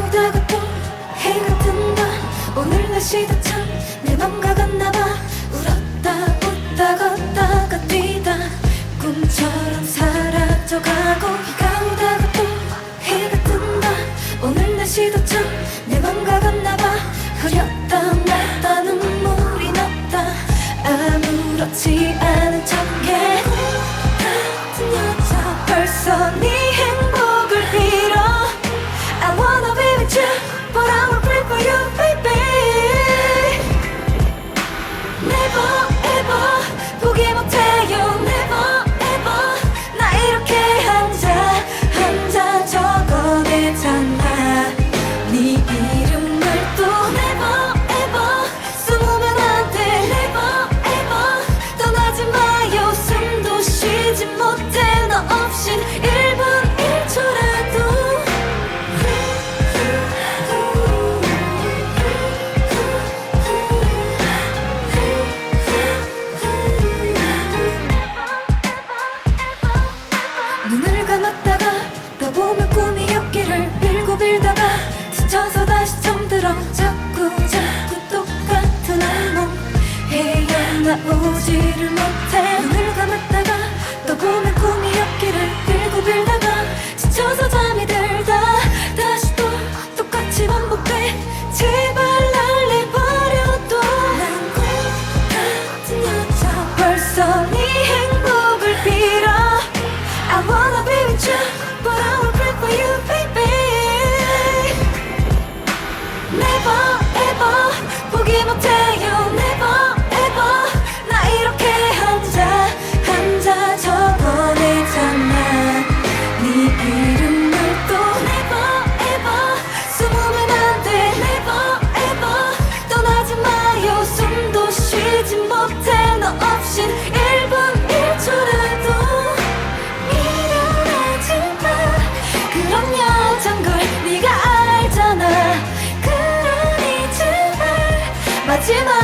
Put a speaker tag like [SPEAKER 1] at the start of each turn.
[SPEAKER 1] 나오다가 또해 같은 밤 오늘 날씨도 참내 맘과 같나봐. 울었다 웃다 걷다가 뛰다. 꿈처럼 사라져가고 비가 오다가 또 해가 뜬다 오늘 날씨도 참내 맘과 같나봐. 흐렸다 났다 눈물이 났다. 아무렇지 you not take 마지